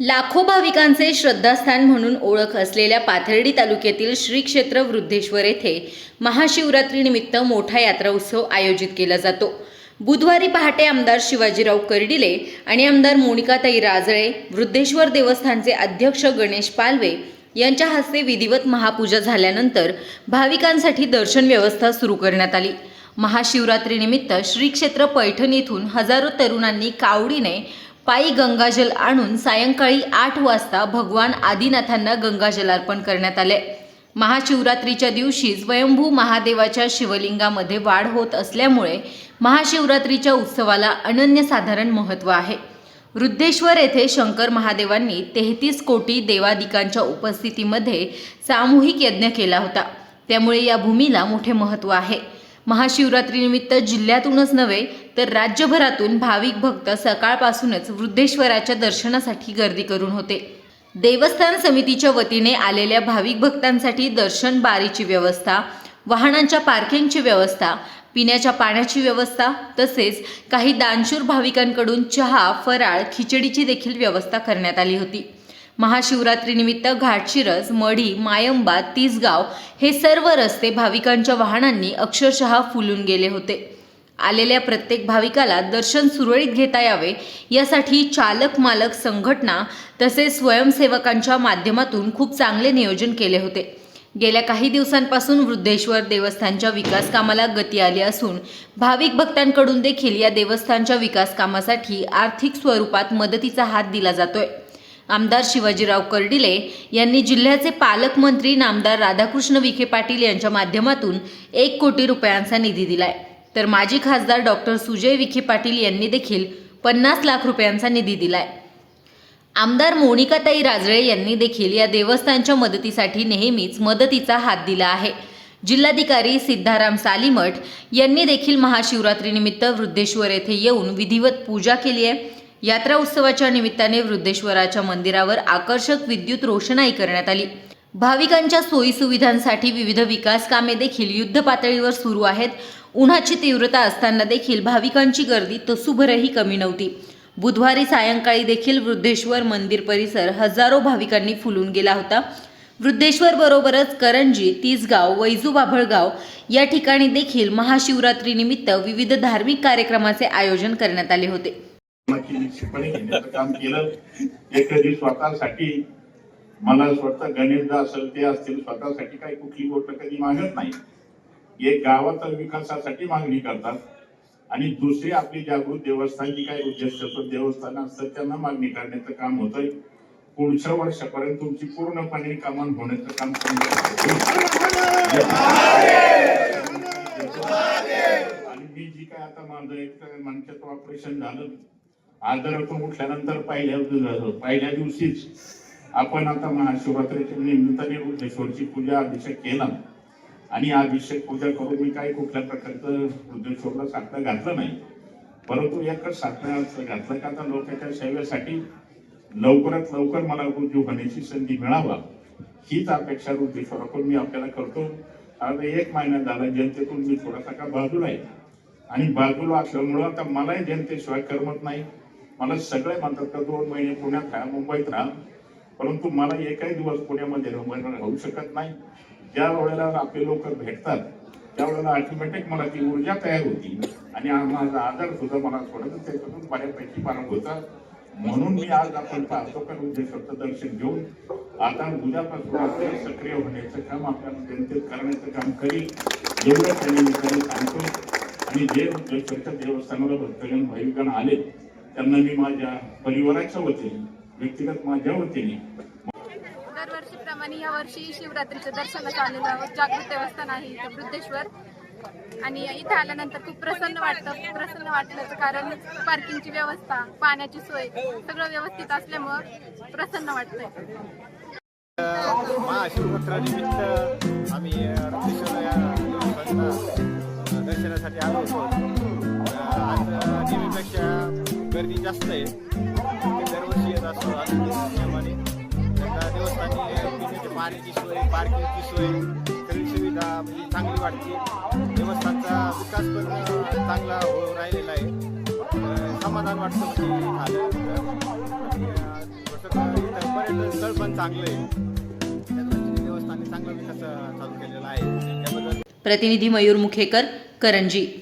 लाखो भाविकांचे श्रद्धास्थान म्हणून ओळख असलेल्या पाथर्डी तालुक्यातील श्री क्षेत्र वृद्धेश्वर येथे महाशिवरात्रीनिमित्त मोठा यात्रा उत्सव आयोजित केला जातो. बुधवारी पहाटे आमदार शिवाजीराव कर्डिले आणि आमदार मोनिकाताई राजळे वृद्धेश्वर देवस्थानचे अध्यक्ष गणेश पालवे यांच्या हस्ते विधिवत महापूजा झाल्यानंतर भाविकांसाठी दर्शन व्यवस्था सुरू करण्यात आली. महाशिवरात्रीनिमित्त श्री क्षेत्र पैठण येथून हजारो तरुणांनी कावडीने पायी गंगाजल आणून सायंकाळी आठ वाजता भगवान आदिनाथांना गंगाजल अर्पण करण्यात आले. महाशिवरात्रीच्या दिवशी स्वयंभू महादेवाच्या शिवलिंगामध्ये वाढ होत असल्यामुळे महाशिवरात्रीच्या उत्सवाला अनन्यसाधारण महत्त्व आहे. वृद्धेश्वर येथे शंकर महादेवांनी तेहतीस कोटी देवादिकांच्या उपस्थितीमध्ये सामूहिक यज्ञ केला होता. त्यामुळे या भूमीला मोठे महत्त्व आहे. महाशिवरात्रीनिमित्त जिल्ह्यातूनच नव्हे तर राज्यभरातून भाविक भक्त सकाळपासूनच वृद्धेश्वराच्या दर्शनासाठी गर्दी करून होते. देवस्थान समितीच्या वतीने आलेल्या भाविक भक्तांसाठी दर्शन बारीची व्यवस्था वाहनांच्या पार्किंगची व्यवस्था पिण्याच्या पाण्याची व्यवस्था तसेच काही दानशूर भाविकांकडून चहा फराळ खिचडीची देखील व्यवस्था करण्यात आली होती. महाशिवरात्रीनिमित्त घाटशिरस मढी मायंबा तिसगाव हे सर्व रस्ते भाविकांच्या वाहनांनी अक्षरशः फुलून गेले होते. आलेल्या प्रत्येक भाविकाला दर्शन सुरळीत घेता यावे यासाठी चालक मालक संघटना तसेच स्वयंसेवकांच्या माध्यमातून खूप चांगले नियोजन केले होते. गेल्या काही दिवसांपासून वृद्धेश्वर देवस्थानच्या विकास कामाला गती आली असून भाविक भक्तांकडून देखील या देवस्थानच्या विकास कामासाठी आर्थिक स्वरूपात मदतीचा हात दिला जातोय. आमदार शिवाजीराव कर्डिले यांनी जिल्ह्याचे पालकमंत्री नामदार राधाकृष्ण विखे पाटील यांच्या माध्यमातून एक कोटी रुपयांचा निधी दिलाय. तर माजी खासदार डॉक्टर सुजय विखे पाटील यांनी देखील पन्नास लाख रुपयांचा निधी दिलाय. आमदार मोनिकाताई राजळे यांनी देखील या देवस्थानच्या मदतीसाठी नेहमीच मदतीचा हात दिला आहे. जिल्हाधिकारी सिद्धाराम सालीमठ यांनी देखील महाशिवरात्रीनिमित्त वृद्धेश्वर येथे येऊन विधिवत पूजा केली आहे. यात्रा उत्सवाच्या निमित्ताने वृद्धेश्वराच्या मंदिरावर आकर्षक विद्युत रोषणाई करण्यात आली. भाविकांच्या सोयीसुविधांसाठी विविध विकास कामे देखील युद्ध पातळीवर सुरू आहेत. उन्हाची तीव्रता असताना देखील भाविकांची गर्दी तसूभरही कमी नव्हती. बुधवारी सायंकाळी देखील वृद्धेश्वर मंदिर परिसर हजारो भाविकांनी फुलून गेला होता. वृद्धेश्वर बरोबरच करंजी तिसगाव वैजू बाभळगाव या ठिकाणी देखील महाशिवरात्रीनिमित्त विविध धार्मिक कार्यक्रमाचे आयोजन करण्यात आले होते. घेण्याचं काम केलं. ते कधी स्वतःसाठी मला स्वतः गणेशदा असेल ते असतील स्वतःसाठी काही कुठली गोष्ट कधी मागत नाही. एक गावाचा विकासासाठी मागणी करतात. आणि दुसरी आपली जागृत देवस्थानची काही उद्देश असतो देवस्थान असतं त्यांना मागणी करण्याचं काम होतंय. पुढच्या वर्षापर्यंत तुमची पूर्णपणे कमान होण्याचं काम आणि मी जी काय आता माझं एक मनक्याचं ऑपरेशन झालं. आजारातून उठल्यानंतर पहिल्या पहिल्या दिवशीच आपण आता महाशिवरात्रीच्या निमित्ताने वृद्धेश्वरची पूजा अभिषेक केला. आणि अभिषेक पूजा करून मी काही कुठल्या प्रकारचं वृद्धेश्वरला साखळं घातलं नाही. परंतु एकच साखळं घातलं का आता लोकांच्या सेवेसाठी लवकरात लवकर मला रुजू होण्याची संधी मिळावा. हीच अपेक्षा वृद्धेश्वराकडून मी आपल्याला करतो. आता एक महिना झाला जनतेतून मी थोडासा का बाजूला आहे. आणि बाजूला असल्यामुळं आता मलाही जनतेशिवाय करमत नाही. मला सगळे म्हणतात का दोन महिने पुण्यात राहा मुंबईत राहा. परंतु मला एकही दिवस पुण्यामध्ये राहू शकत नाही. ज्या वेळेला आपले लोक भेटतात त्यावेळेला ऑटोमॅटिक मला ती ऊर्जा तयार होती. आणि माझा आजार सुद्धा मला थोडं त्याच्यातून बऱ्यापैकी पार होता. म्हणून मी आज आपण पाहतो का उद्देशाचं दर्शन घेऊन आता उद्यापासून आपले सक्रिय होण्याचं काम आपल्याला जनतेत करण्याचं काम करील एवढं त्यांनी सांगतो. आणि जे उद्देशाच्या देवस्थानाला भक्तगण भाविकगण आले त्यांना मी माझ्या परिवाराच्या वतीने व्यक्तिगत माझ्या वतीने दरवर्षीप्रमाणे या वर्षी शिवरात्रीचं दर्शनाला आलेलं आहोत जागृत देवस्थान आहे इथं वृद्धेश्वर. आणि इथं आल्यानंतर खूप प्रसन्न वाटतं. प्रसन्न वाटण्याचं कारण पार्किंगची व्यवस्था पाण्याची सोय सगळं व्यवस्थित असल्यामुळं प्रसन्न वाटतंय. महाशिवरात्रानिमित्त आम्ही या दर्शनासाठी आलो होतो. गर्दी जास्त आहे. दरवर्षी येत असतो. नियमाने. त्या देवस्थानी पिण्याच्या पाण्याची सोय पार्किंगची सोय सगळी सुविधा म्हणजे चांगली वाटते. देवस्थानचा विकास पण चांगला हो राहिलेला आहे. समाधान वाटतं म्हणजे झालं पर्यटन स्थळ पण चांगलं आहे. त्याच्यात चांगला विकास चालू केलेला आहे. त्याबद्दल प्रतिनिधी मयूर मुखेकर करंजी.